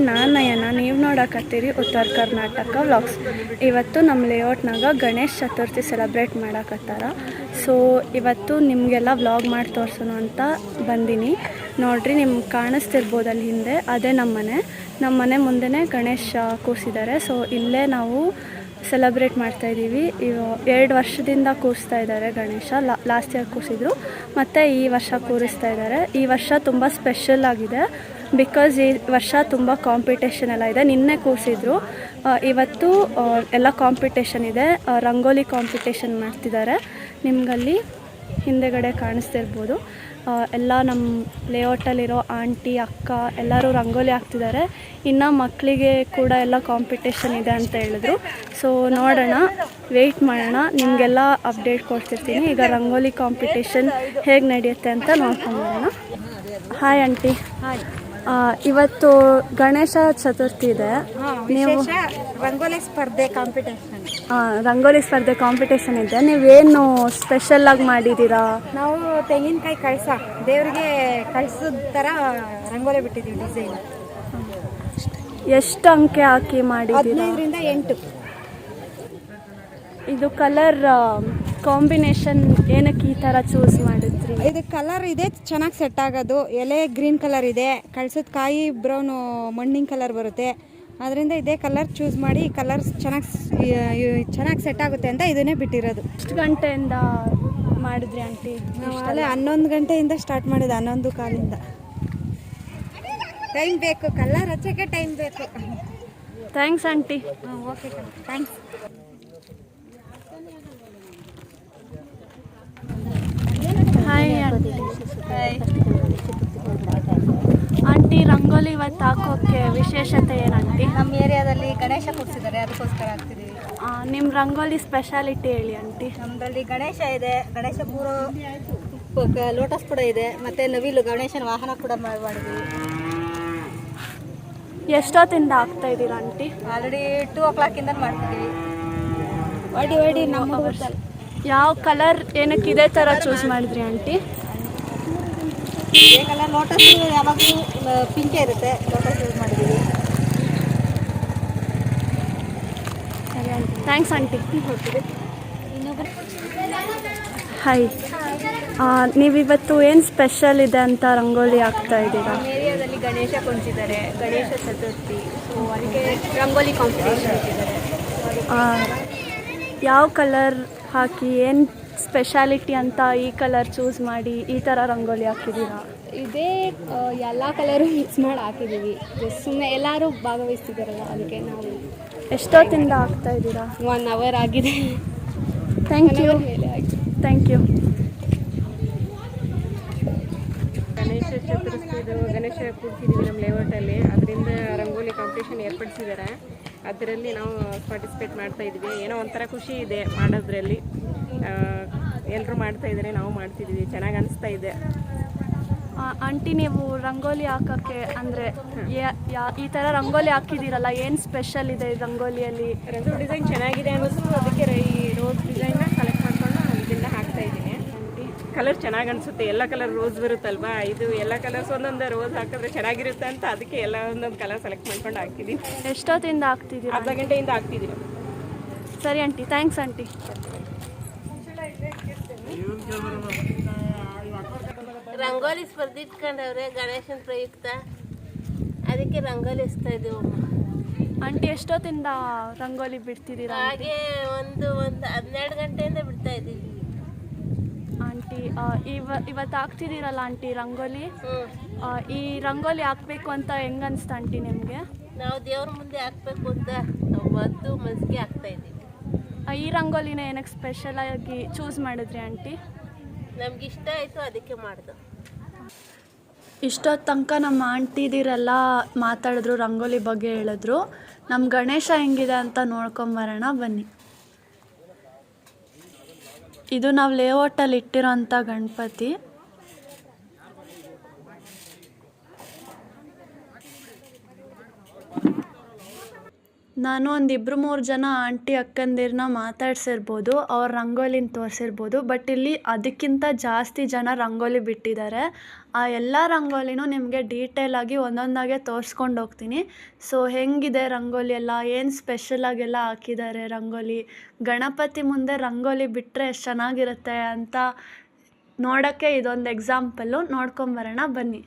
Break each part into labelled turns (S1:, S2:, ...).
S1: ನಾನು ನಯನ, ನೀವು ನೋಡಕತ್ತೀರಿ ಉತ್ತರ ಕರ್ನಾಟಕ ವ್ಲಾಗ್ಸ್. ಇವತ್ತು ನಮ್ಮ ಲೇಔಟ್ನಾಗ ಗಣೇಶ ಚತುರ್ಥಿ ಸೆಲೆಬ್ರೇಟ್ ಮಾಡಕತ್ತಾರ ಸೊ ಇವತ್ತು ನಿಮಗೆಲ್ಲ ವ್ಲಾಗ್ ಮಾಡಿ ತೋರ್ಸೋಣ ಅಂತ ಬಂದೀನಿ. ನೋಡ್ರಿ ನಿಮ್ಗೆ ಕಾಣಿಸ್ತಿರ್ಬೋದು ಅಲ್ಲಿ ಹಿಂದೆ, ಅದೇ ನಮ್ಮ ಮನೆ ನಮ್ಮ ಮನೆ ಮುಂದೆನೇ ಗಣೇಶ ಕೂರಿಸಿದ್ದಾರೆ ಸೊ ಇಲ್ಲೇ ನಾವು ಸೆಲೆಬ್ರೇಟ್ ಮಾಡ್ತಾ ಇದ್ದೀವಿ. ಇವ, ಎರಡು ವರ್ಷದಿಂದ ಕೂರಿಸ್ತಾ ಇದ್ದಾರೆ ಗಣೇಶ. ಲಾಸ್ಟ್ ಇಯರ್ ಕೂರಿಸಿದ್ರು. ಮತ್ತು ಈ ವರ್ಷ ಕೂರಿಸ್ತಾ ಇದ್ದಾರೆ ಈ ವರ್ಷ ತುಂಬ ಸ್ಪೆಷಲ್ ಆಗಿದೆ. ಬಿಕಾಸ್ ಈ ವರ್ಷ ತುಂಬ ಕಾಂಪಿಟೇಷನ್ ಎಲ್ಲ ಇದೆ. ನಿನ್ನೆ ಕೂರಿಸಿದ್ರು. ಇವತ್ತು ಎಲ್ಲ ಕಾಂಪಿಟೇಷನ್ ಇದೆ. ರಂಗೋಲಿ ಕಾಂಪಿಟೇಷನ್ ಮಾಡ್ತಿದ್ದಾರೆ. ನಿಮಗಲ್ಲಿ ಹಿಂದೆಗಡೆ ಕಾಣಿಸ್ತಿರ್ಬೋದು. ಎಲ್ಲ ನಮ್ಮ ಲೇಔಟಲ್ಲಿರೋ ಆಂಟಿ ಅಕ್ಕ ಎಲ್ಲರೂ ರಂಗೋಲಿ ಹಾಕ್ತಿದ್ದಾರೆ. ಇನ್ನು ಮಕ್ಕಳಿಗೆ ಕೂಡ ಎಲ್ಲ ಕಾಂಪಿಟೇಷನ್ ಇದೆ ಅಂತ ಹೇಳಿದ್ರು. ಸೊ ನೋಡೋಣ. ವೆಯ್ಟ್ ಮಾಡೋಣ. ನಿಮಗೆಲ್ಲ ಅಪ್ಡೇಟ್ ಕೊಡ್ತಿರ್ತೀನಿ. ಈಗ ರಂಗೋಲಿ ಕಾಂಪಿಟೇಷನ್ ಹೇಗೆ ನಡೆಯುತ್ತೆ ಅಂತ ನೋಡ್ಕೊಂಬರೋಣ ಹಾಯ್ ಆಂಟಿ ಆ, ಇವತ್ತು ಗಣೇಶ ಚತುರ್ಥಿ ಇದೆ. ನೀವು
S2: ರಂಗೋಲಿ ಸ್ಪರ್ಧೆ ಕಾಂಪಿಟೇಷನ್
S1: ರಂಗೋಲಿ ಸ್ಪರ್ಧೆ ಕಾಂಪಿಟೇಷನ್ ಇದೆ. ನೀವೇನು ಸ್ಪೆಷಲ್ ಆಗಿ ಮಾಡಿದ್ದೀರಾ?
S2: ನಾವು ತೆಂಗಿನಕಾಯಿ ಕಳಸ ದೇವರಿಗೆ ಕಳ್ಸದ ತರ ರಂಗೋಲಿ ಬಿಟ್ಟಿದ್ದೀವಿ ಡಿಸೈನ್
S1: ಎಷ್ಟು ಅಂಕೆ ಹಾಕಿ ಮಾಡಿದ್ದೀರಾ?
S2: ಹದಿನೈದರಿಂದ ಎಂಟು.
S1: ಇದು ಕಲರ್ ಕಾಂಬಿನೇಷನ್ ಏನಕ್ಕೆ ಈ ಥರ ಚೂಸ್ ಮಾಡಿದ್ರಿ?
S2: ಇದು ಕಲರ್ ಇದೆ ಚೆನ್ನಾಗಿ ಸೆಟ್ ಆಗೋದು. ಎಲೆ ಗ್ರೀನ್ ಕಲರ್ ಇದೆ ಕಳ್ಸದ ಕಾಯಿ ಬ್ರೌನ್ ಮಣ್ಣಿನ ಕಲರ್ ಬರುತ್ತೆ. ಅದರಿಂದ ಇದೇ ಕಲರ್ ಚೂಸ್ ಮಾಡಿ ಈ ಕಲರ್ ಚೆನ್ನಾಗಿ ಚೆನ್ನಾಗಿ ಸೆಟ್ ಆಗುತ್ತೆ ಅಂತ ಇದನ್ನೇ ಬಿಟ್ಟಿರೋದು.
S1: ಎಷ್ಟು ಗಂಟೆಯಿಂದ ಮಾಡಿದ್ರಿ ಆಂಟಿ
S2: ನಾವು ಅಲ್ಲೇ ಹನ್ನೊಂದು ಗಂಟೆಯಿಂದ ಸ್ಟಾರ್ಟ್ ಮಾಡಿದ್ದು ಹನ್ನೊಂದು ಕಾಲಿಂದ. ಟೈಮ್ ಬೇಕು ಕಲರ್ ಹಚ್ಚಕ್ಕೆ ಟೈಮ್ ಬೇಕು.
S1: Thanks aunty
S2: okay thanks
S1: hi aunty rangoli ಇವತ್ತು ಹಾಕೋಕ್ಕೆ ವಿಶೇಷತೆ ಏನಂಟಿ
S2: ನಮ್ಮ ಏರಿಯಾದಲ್ಲಿ ಗಣೇಶ ಕೂರಿಸಿದ್ದಾರೆ ಅದಕ್ಕೋಸ್ಕರ ಹಾಕ್ತಿದ್ದೀವಿ.
S1: ನಿಮ್ಮ ರಂಗೋಲಿ ಸ್ಪೆಷಾಲಿಟಿ ಹೇಳಿ ಆಂಟಿ
S2: ನಮ್ಮದಲ್ಲಿ ಗಣೇಶ ಇದೆ ಗಣೇಶ ಮೂರು ಲೋಟಸ್ ಕೂಡ ಇದೆ ಮತ್ತು ನವಿಲು ಗಣೇಶನ ವಾಹನ ಕೂಡ ಮಾಡಿದ್ವಿ
S1: ಎಷ್ಟೊತ್ತಿಂದ ಹಾಕ್ತಾ ಇದ್ದೀರಾ ಆಂಟಿ
S2: ಆಲ್ರೆಡಿ ಟೂ ಓ ಕ್ಲಾಕಿಂದ ಮಾಡ್ತಿದ್ದೀವಿ. ಒಡಿ ಒಡಿ ನಮ್ಮ
S1: ಯಾವ ಕಲರ್ ಏನಕ್ಕೆ ಇದೇ ಥರ ಚೂಸ್ ಮಾಡಿದ್ರಿ ಆಂಟಿ
S2: ಕಲರ್ ಲೋಟಸ್ ಯಾವಾಗಲೂ ಪಿಂಕೆ ಇರುತ್ತೆ. ಲೋಟಸ್ ಯೂಸ್ ಮಾಡಿದ್ದೀವಿ.
S1: ಸರಿ ಆಂಟಿ ಥ್ಯಾಂಕ್ಸ್ ಆಂಟಿ ಹಾಯ್ ನೀವಿವತ್ತು ಏನು ಸ್ಪೆಷಲ್ ಇದೆ ಅಂತ ರಂಗೋಲಿ ಹಾಕ್ತಾ ಇದ್ದೀರಾ?
S2: ಏರಿಯಾದಲ್ಲಿ ಗಣೇಶ ಕುಣಿಸಿದ್ದಾರೆ ಗಣೇಶ ಚತುರ್ಥಿ. ಸೊ ಅದಕ್ಕೆ ರಂಗೋಲಿ ಕಾಂಪಿಟೇಷನ್
S1: ಯಾವ ಕಲರ್ ಹಾಕಿ ಏನು ಸ್ಪೆಷಾಲಿಟಿ ಅಂತ ಈ ಕಲರ್ ಚೂಸ್ ಮಾಡಿ ಈ ಥರ ರಂಗೋಲಿ ಹಾಕಿದ್ದೀರಾ
S3: ಇದೇ ಎಲ್ಲ ಕಲರು ಮಿಕ್ಸ್ ಮಾಡಿ ಹಾಕಿದ್ದೀವಿ ಸುಮ್ಮನೆ ಎಲ್ಲರೂ ಭಾಗವಹಿಸ್ತಿದ್ದಾರಲ್ಲ ಅದಕ್ಕೆ ನಾವು
S1: ಎಷ್ಟೊತ್ತಿಂದ ಹಾಕ್ತಾ ಇದ್ದೀರಾ
S3: ಒನ್ ಅವರ್ ಆಗಿದೆ.
S1: Thank you thank you
S4: Ganesha ಚತುರ್ಥಿದು Ganesha ಕೂರಿಸಿದ್ದೀವಿ ನಮ್ಮ ಲೇಔಟಲ್ಲಿ. ಅದರಿಂದ ರಂಗೋಲಿ ಕಾಂಪಿಟೇಷನ್ ಏರ್ಪಡಿಸಿದ್ದಾರೆ. ಅದರಲ್ಲಿ ನಾವು ಪಾರ್ಟಿಸಿಪೇಟ್ ಮಾಡ್ತಾ ಇದ್ವಿ ಏನೋ ಒಂಥರ ಖುಷಿ ಇದೆ ಮಾಡೋದ್ರಲ್ಲಿ. ಎಲ್ಲರೂ ಮಾಡ್ತಾ ಇದ್ದಾರೆ ನಾವು ಮಾಡ್ತಿದ್ದೀವಿ. ಚೆನ್ನಾಗಿ ಅನಿಸ್ತಾ ಇದೆ.
S1: ಆಂಟಿ ನೀವು ರಂಗೋಲಿ ಹಾಕೋಕ್ಕೆ ಅಂದರೆ ಈ ಥರ ರಂಗೋಲಿ ಹಾಕಿದ್ದೀರಲ್ಲ ಏನು ಸ್ಪೆಷಲ್ ಇದೆ ಈ ರಂಗೋಲಿಯಲ್ಲಿ?
S4: ರಂಗೋಲಿ ಡಿಸೈನ್ ಚೆನ್ನಾಗಿದೆ ಅನ್ನಿಸ್ತು. ಅದಕ್ಕೆ ಈ ರೋಸ್ ಡಿಸೈನ್ನ ಕಲೆಕ್ಟ್ ಮಾಡ್ಕೊಂಡು ಇದನ್ನ ಹಾಕ್ತಾ ಇದ್ದೀನಿ ಕಲರ್ ಚೆನ್ನಾಗಿ ಅನಿಸುತ್ತೆ. ಎಲ್ಲ ಕಲರ್ ರೋಸ್ ಬರುತ್ತಲ್ವಾ? ಇದು ಎಲ್ಲ ಕಲರ್ಸ್ ಒಂದೊಂದು ರೋಸ್ ಹಾಕಿದ್ರೆ ಚೆನ್ನಾಗಿರುತ್ತೆ ಅಂತ ಅದಕ್ಕೆ ಎಲ್ಲ ಒಂದೊಂದು ಕಲರ್ ಸೆಲೆಕ್ಟ್ ಮಾಡ್ಕೊಂಡು ಹಾಕ್ತಿದ್ದೀನಿ
S1: ಎಷ್ಟೊತ್ತಿಂದ ಹಾಕ್ತಿದ್ದೀರಾ?
S4: ಅರ್ಧ ಗಂಟೆಯಿಂದ ಹಾಕ್ತಿದ್ದೀನಿ
S1: ಸರಿ ಆಂಟಿ ಥ್ಯಾಂಕ್ಸ್ ಆಂಟಿ.
S5: ರಂಗೋಲಿ ಸ್ಪರ್ಧೆ ಇಟ್ಕೊಂಡವ್ರೆ ಗಣೇಶನ ಪ್ರಯುಕ್ತ. ಅದಕ್ಕೆ ರಂಗೋಲಿ ಇಸ್ತಾ ಇದ್ದೀವಮ್ಮ
S1: ಆಂಟಿ ಎಷ್ಟೊತ್ತಿಂದ ರಂಗೋಲಿ ಬಿಡ್ತಿದ್ದೀರಾ
S5: ಹಾಗೆ ಒಂದು ಒಂದು ಹನ್ನೆರಡು ಗಂಟೆಯಿಂದ ಬಿಡ್ತಾ ಇದ್ದೀವಿ.
S1: ಆಂಟಿ ಇವ ಇವತ್ತು ಹಾಕ್ತಿದ್ದೀರಲ್ಲ ಆಂಟಿ ರಂಗೋಲಿ? ಆ, ಈ ರಂಗೋಲಿ ಹಾಕ್ಬೇಕು ಅಂತ ಹೆಂಗ್ ಅನ್ಸ್ತಾ ಆಂಟಿ ನಿಮಗೆ?
S5: ನಾವು ದೇವ್ರ ಮುಂದೆ ಹಾಕ್ಬೇಕು ಅಂತ ನಾವು ಬಂದು ಮನಸ್ಸಿಗೆ ಹಾಕ್ತಾ ಇದ್ದೀವಿ.
S1: ಈ ರಂಗೋಲಿನ ಏನಕ್ಕೆ ಸ್ಪೆಷಲ್ ಆಗಿ ಚೂಸ್ ಮಾಡಿದ್ರಿ ಆಂಟಿ?
S5: ನಮ್ಗೆ ಇಷ್ಟ ಆಯಿತು ಅದಕ್ಕೆ ಮಾಡ್ದು.
S1: ಇಷ್ಟೊತ್ತು ತನಕ ನಮ್ಮ ಆಂಟಿದಿರೆಲ್ಲ ಮಾತಾಡಿದ್ರು ರಂಗೋಲಿ ಬಗ್ಗೆ ಹೇಳಿದ್ರು. ನಮ್ಮ ಗಣೇಶ ಹೆಂಗಿದೆ ಅಂತ ನೋಡ್ಕೊಂಬರೋಣ ಬನ್ನಿ. ಇದು ನಾವು ಲೇಔಟಲ್ಲಿ ಇಟ್ಟಿರೋಂಥ ಗಣಪತಿ. ನಾನು ಒಂದು ಇಬ್ಬರು ಮೂರು ಜನ ಆಂಟಿ ಅಕ್ಕಂದಿರನ್ನ ಮಾತಾಡ್ಸಿರ್ಬೋದು, ಅವ್ರ ರಂಗೋಲಿನ ತೋರಿಸಿರ್ಬೋದು, ಬಟ್ ಇಲ್ಲಿ ಅದಕ್ಕಿಂತ ಜಾಸ್ತಿ ಜನ ರಂಗೋಲಿ ಬಿಟ್ಟಿದ್ದಾರೆ ಆ ಎಲ್ಲ ರಂಗೋಲಿನೂ ನಿಮಗೆ ಡೀಟೇಲಾಗಿ ಒಂದೊಂದಾಗೆ ತೋರಿಸ್ಕೊಂಡು ಹೋಗ್ತೀನಿ. ಸೊ, ಹೆಂಗಿದೆ ರಂಗೋಲಿ ಎಲ್ಲ? ಏನು ಸ್ಪೆಷಲಾಗೆಲ್ಲ ಹಾಕಿದ್ದಾರೆ ರಂಗೋಲಿ? ಗಣಪತಿ ಮುಂದೆ ರಂಗೋಲಿ ಬಿಟ್ಟರೆ ಎಷ್ಟು ಚೆನ್ನಾಗಿರುತ್ತೆ ಅಂತ ನೋಡೋಕ್ಕೆ ಇದೊಂದು ಎಕ್ಸಾಂಪಲ್ಲು ನೋಡ್ಕೊಂಬರೋಣ ಬನ್ನಿ.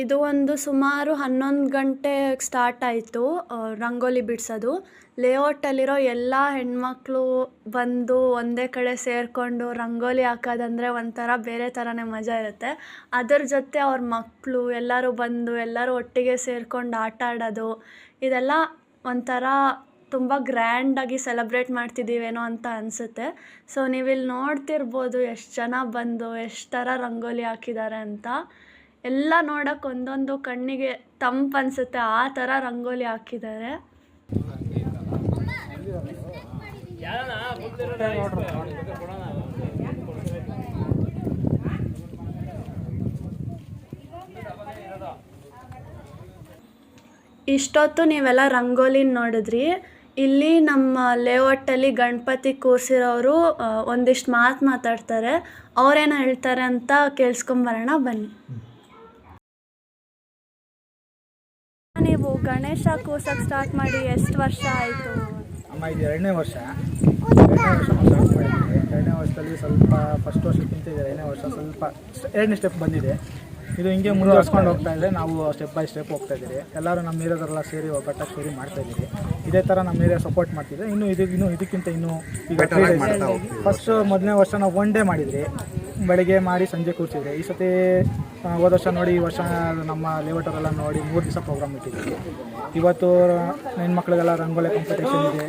S1: ಇದು ಒಂದು ಸುಮಾರು ಹನ್ನೊಂದು ಗಂಟೆ ಸ್ಟಾರ್ಟ್ ಆಯಿತು ರಂಗೋಲಿ ಬಿಡಿಸೋದು. ಲೇಔಟಲ್ಲಿರೋ ಎಲ್ಲ ಹೆಣ್ಮಕ್ಳು ಬಂದು ಒಂದೇ ಕಡೆ ಸೇರಿಕೊಂಡು ರಂಗೋಲಿ ಹಾಕೋದಂದರೆ ಒಂಥರ ಬೇರೆ ಥರನೇ ಮಜಾ ಇರುತ್ತೆ. ಅದರ ಜೊತೆ ಅವ್ರ ಮಕ್ಕಳು ಎಲ್ಲರೂ ಬಂದು ಎಲ್ಲರೂ ಒಟ್ಟಿಗೆ ಸೇರಿಕೊಂಡು ಆಟ ಆಡೋದು, ಇದೆಲ್ಲ ಒಂಥರ ತುಂಬ ಗ್ರ್ಯಾಂಡಾಗಿ ಸೆಲೆಬ್ರೇಟ್ ಮಾಡ್ತಿದ್ದೀವೇನೋ ಅಂತ ಅನಿಸುತ್ತೆ. ಸೊ ನೀವಿಲ್ಲಿ ನೋಡ್ತಿರ್ಬೋದು ಎಷ್ಟು ಜನ ಬಂದು ಎಷ್ಟು ಥರ ರಂಗೋಲಿ ಹಾಕಿದ್ದಾರೆ ಅಂತ. ಎಲ್ಲ ನೋಡೋಕೆ ಒಂದೊಂದು ಕಣ್ಣಿಗೆ ತಂಪು ಅನಿಸುತ್ತೆ. ಆ ಥರ ರಂಗೋಲಿ ಹಾಕಿದ್ದಾರೆ. ಇಷ್ಟೊತ್ತು ನೀವೆಲ್ಲ ರಂಗೋಲಿ ನೋಡಿದ್ರಿ. ಇಲ್ಲಿ ನಮ್ಮ ಲೇಔಟಲ್ಲಿ ಗಣಪತಿ ಕೂರಿಸಿರೋರು ಒಂದಿಷ್ಟು ಮಾತು ಮಾತಾಡ್ತಾರೆ. ಅವ್ರೇನು ಹೇಳ್ತಾರೆ ಅಂತ ಕೇಳಿಸ್ಕೊಂಬರೋಣ ಬನ್ನಿ. ಗಣೇಶ ಕೂರ್ಸಕ್ಕೆ ಸ್ಟಾರ್ಟ್ ಮಾಡಿ ಎಷ್ಟು ವರ್ಷ ಆಯಿತು?
S6: ಅಮ್ಮ ಇದು ಎರಡನೇ ವರ್ಷ. ಎರಡನೇ ವರ್ಷ ಸ್ಟಾರ್ಟ್ ಮಾಡಿದ್ದೀವಿ ಎರಡನೇ ವರ್ಷದಲ್ಲಿ ಸ್ವಲ್ಪ ಫಸ್ಟ್ ವರ್ಷಕ್ಕಿಂತ ಇದೆ ಎರಡನೇ ವರ್ಷ ಸ್ವಲ್ಪ ಎರಡನೇ ಸ್ಟೆಪ್ ಬಂದಿದೆ. ಇದು ಹಿಂಗೆ ಮುಂದುವರ್ಸ್ಕೊಂಡು ಹೋಗ್ತಾ ಇದ್ದರೆ ನಾವು ಸ್ಟೆಪ್ ಬೈ ಸ್ಟೆಪ್ ಹೋಗ್ತಾ ಇದ್ದೀರಿ. ಎಲ್ಲರೂ ನಮ್ಮ ಹೀರೋದರೆಲ್ಲ ಸೇರಿ ಒಗ್ಗಟ್ಟಾಗಿ ಸೇರಿ ಮಾಡ್ತಾ ಇದ್ದೀರಿ. ಇದೇ ಥರ ನಮ್ಮ ಏರಿಯಾ ಸಪೋರ್ಟ್ ಮಾಡ್ತಿದ್ರೆ ಇನ್ನು ಇದು ಇನ್ನೂ ಇದಕ್ಕಿಂತ ಇನ್ನೂ ಈಗ ಫಸ್ಟ್ ಮೊದಲನೇ ವರ್ಷ ನಾವು ಒನ್ ಡೇ ಮಾಡಿದ್ರಿ. ಬೆಳಗ್ಗೆ ಮಾಡಿ ಸಂಜೆ ಕೂರಿಸಿದ್ರೆ ಈ ಸತಿ ಹೋದ ವರ್ಷ ನೋಡಿ, ಈ ವರ್ಷ ನಮ್ಮ ಲೇಔಟರೆಲ್ಲ ನೋಡಿ ಮೂರು ದಿವಸ ಪ್ರೋಗ್ರಾಮ್ ಇಟ್ಟಿದ್ದೀವಿ ಇವತ್ತು ಹೆಣ್ಮಕ್ಳಿಗೆಲ್ಲ ರಂಗೋಲಿ ಕಾಂಪಿಟೇಷನ್ ಇದೆ.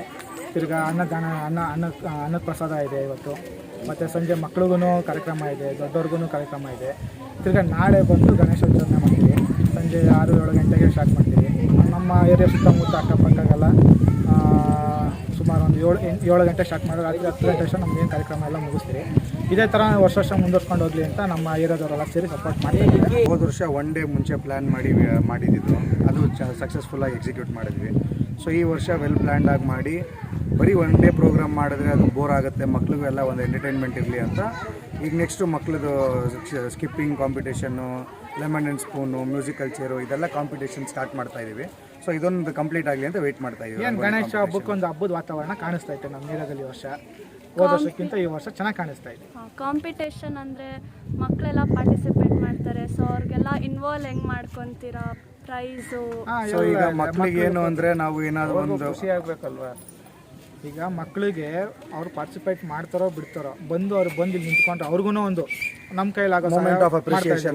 S6: ತಿರ್ಗಿ ಅನ್ನದಾನ, ಅನ್ನ ಅನ್ನ ಅನ್ನದ ಪ್ರಸಾದ ಇದೆ ಇವತ್ತು. ಮತ್ತು ಸಂಜೆ ಮಕ್ಳಿಗೂ ಕಾರ್ಯಕ್ರಮ ಇದೆ ದೊಡ್ಡವ್ರಿಗೂ ಕಾರ್ಯಕ್ರಮ ಇದೆ. ತಿರ್ಗಿ ನಾಳೆ ಬಂದು ಗಣೇಶ ವಿಸರ್ಜನೆ ಮಾಡ್ತೀವಿ. ಸಂಜೆ ಆರು ಏಳು ಗಂಟೆಗೆ ಸ್ಟಾರ್ಟ್ ಮಾಡ್ತೀವಿ. ನಮ್ಮ ಏರಿಯಾ ಸುತ್ತಮುತ್ತ ಅಕ್ಕಪಕ್ಕಗೆಲ್ಲ ಒಂದು ಏಳು ಏಳು ಗಂಟೆ ಸ್ಟಾರ್ಟ್ ಮಾಡೋದು ರಾತ್ರಿ ಹತ್ತು ಗಂಟೆ ಅಷ್ಟು ನಮ್ದು ಏನು ಕಾರ್ಯಕ್ರಮ ಎಲ್ಲ ಮುಗಿಸ್ತೀವಿ ಇದೇ ಥರ ವರ್ಷ ವರ್ಷ ಮುಂದುವರ್ಸ್ಕೊಂಡು ಹೋಗಲಿ ಅಂತ ನಮ್ಮ ಏರಿಯಾದವರೆಲ್ಲ ಸೇರಿ ಸಪೋರ್ಟ್ ಮಾಡಿ
S7: ಹೋದ ವರ್ಷ ಒನ್ ಡೇ ಮುಂಚೆ ಪ್ಲ್ಯಾನ್ ಮಾಡಿ ಮಾಡಿದ್ದಿದ್ದು ಅದು ಸಕ್ಸಸ್ಫುಲ್ಲಾಗಿ ಎಕ್ಸಿಕ್ಯೂಟ್ ಮಾಡಿದ್ವಿ. ಸೊ ಈ ವರ್ಷ ವೆಲ್ ಪ್ಲ್ಯಾಂಡಾಗಿ ಮಾಡಿ ಬರೀ ಒನ್ ಡೇ ಪ್ರೋಗ್ರಾಮ್ ಮಾಡಿದ್ರೆ ಅದು ಬೋರ್ ಆಗುತ್ತೆ ಮಕ್ಳಿಗೂ ಎಲ್ಲ ಒಂದು ಎಂಟರ್ಟೈನ್ಮೆಂಟ್ ಇರಲಿ ಅಂತ. ಈಗ ನೆಕ್ಸ್ಟು ಮಕ್ಳದ್ದು skipping competition lemon and spoon musical chair ಇದೆಲ್ಲ ಕಾಂಪಿಟೇಷನ್ ಸ್ಟಾರ್ಟ್ ಮಾಡ್ತಾ ಇದ್ದೀವಿ ಸೊ ಇದೊಂದು ಕಂಪ್ಲೀಟ್ ಆಗಲಿ ಅಂತ ವೆಯ್ಟ್ ಮಾಡ್ತಾ
S6: ಏನು
S7: ಇದ್ದೀವಿ
S6: ಗಣೇಶ ಹಬ್ಬಕ್ಕೆ ಒಂದು ಹಬ್ಬದ ವಾತಾವರಣ ಕಾಣಿಸ್ತಾ ಇತ್ತು ನಮ್ಮ ನೀರಾಗಲಿ ಈ ವರ್ಷ. ಹೋದ ವರ್ಷಕ್ಕಿಂತ ಈ ವರ್ಷ ಚೆನ್ನಾಗಿ ಕಾಣಿಸ್ತಾ ಇದೆ.
S1: ಕಾಂಪಿಟೇಷನ್ ಅಂದರೆ ಮಕ್ಕಳೆಲ್ಲ ಪಾರ್ಟಿಸಿಪೇಟ್ ಮಾಡ್ತಾರೆ. ಸೊ ಅವ್ರಿಗೆಲ್ಲ ಇನ್ವಾಲ್ವ್ ಹೆಂಗೆ ಮಾಡ್ಕೊತೀರಾ? ಪ್ರೈಸು
S7: ಸೊ ಈಗ ಮಕ್ಕಳಿಗೆ ಏನು ಅಂದರೆ ನಾವು ಏನಾದರೂ ಒಂದು
S6: ಖುಷಿ ಆಗ್ಬೇಕಲ್ವಾ? ಈಗ ಮಕ್ಕಳಿಗೆ ಅವ್ರು ಪಾರ್ಟಿಸಿಪೇಟ್ ಮಾಡ್ತಾರೋ ಬಿಡ್ತಾರೋ ಬಂದು ಅವ್ರು ಬಂದು ಇಲ್ಲಿ ನಿಂತ್ಕೊಂಡ್ರೆ ಅವ್ರಿಗೂ ಒಂದು ನಮ್ಮ ಕೈಲಾಗೋ
S7: ಮೂಮೆಂಟ್ ಆಫ್.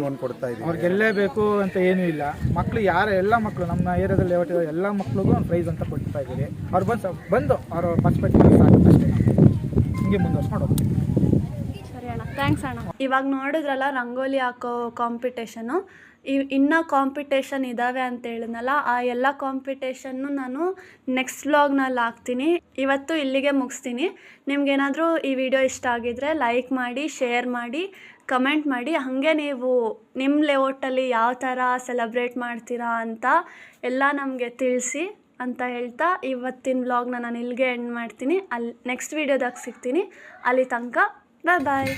S7: ಒಂದು ಕೊಡ್ತಾ ಇದ್ದೀವಿ.
S6: ಅವ್ರು ಗೆಲ್ಲೇಬೇಕು ಅಂತ ಏನೂ ಇಲ್ಲ. ಮಕ್ಕಳು ಯಾರು ಎಲ್ಲ ಮಕ್ಕಳು ನಮ್ಮ ಏರಿಯಾದಲ್ಲಿ ಲೇಔಟ್ ಎಲ್ಲ ಮಕ್ಳಿಗೂ ಒಂದು ಪ್ರೈಸ್ ಅಂತ ಕೊಡ್ತಾ ಇದ್ದೀವಿ. ಅವ್ರು ಬಂದು ಬಂದು ಅವರು ಪಾರ್ಟಿಸಿಪೇಟ್ ಮಾಡ್ತಾರೆ ಅಷ್ಟೇ. ಹಿಂಗೆ ಮುಂದುವರ್ಸ್ಕೊಂಡು ಹೋಗ್ತೀವಿ
S1: ಸರಿ ಅಣ್ಣ ಥ್ಯಾಂಕ್ಸ್ ಅಣ್ಣ. ಇವಾಗ ನೋಡಿದ್ರಲ್ಲ ರಂಗೋಲಿ ಹಾಕೋ ಕಾಂಪಿಟೇಷನು ಇವ್ ಇನ್ನೂ ಕಾಂಪಿಟೇಷನ್ ಇದ್ದಾವೆ ಅಂತ ಹೇಳಿದ್ನಲ್ಲ, ಆ ಎಲ್ಲ ಕಾಂಪಿಟೇಷನ್ನು ನಾನು ನೆಕ್ಸ್ಟ್ ವ್ಲಾಗ್ನಲ್ಲಿ ಹಾಕ್ತೀನಿ. ಇವತ್ತು ಇಲ್ಲಿಗೆ ಮುಗಿಸ್ತೀನಿ. ನಿಮ್ಗೇನಾದರೂ ಈ ವಿಡಿಯೋ ಇಷ್ಟ ಆಗಿದರೆ ಲೈಕ್ ಮಾಡಿ ಶೇರ್ ಮಾಡಿ ಕಮೆಂಟ್ ಮಾಡಿ. ಹಾಗೆ ನೀವು ನಿಮ್ಮ ಲೇಔಟಲ್ಲಿ ಯಾವ ಥರ ಸೆಲೆಬ್ರೇಟ್ ಮಾಡ್ತೀರಾ ಅಂತ ಎಲ್ಲ ನಮಗೆ ತಿಳಿಸಿ ಅಂತ ಹೇಳ್ತಾ ಇವತ್ತಿನ ವ್ಲಾಗ್ನ ನಾನು ಇಲ್ಲಿಗೆ ಎಂಡ್ ಮಾಡ್ತೀನಿ. ಅಲ್ಲಿ ನೆಕ್ಸ್ಟ್ ವೀಡಿಯೋದಾಗ ಸಿಗ್ತೀನಿ. ಅಲ್ಲಿ ತನಕ ಬಾಯ್ ಬಾಯ್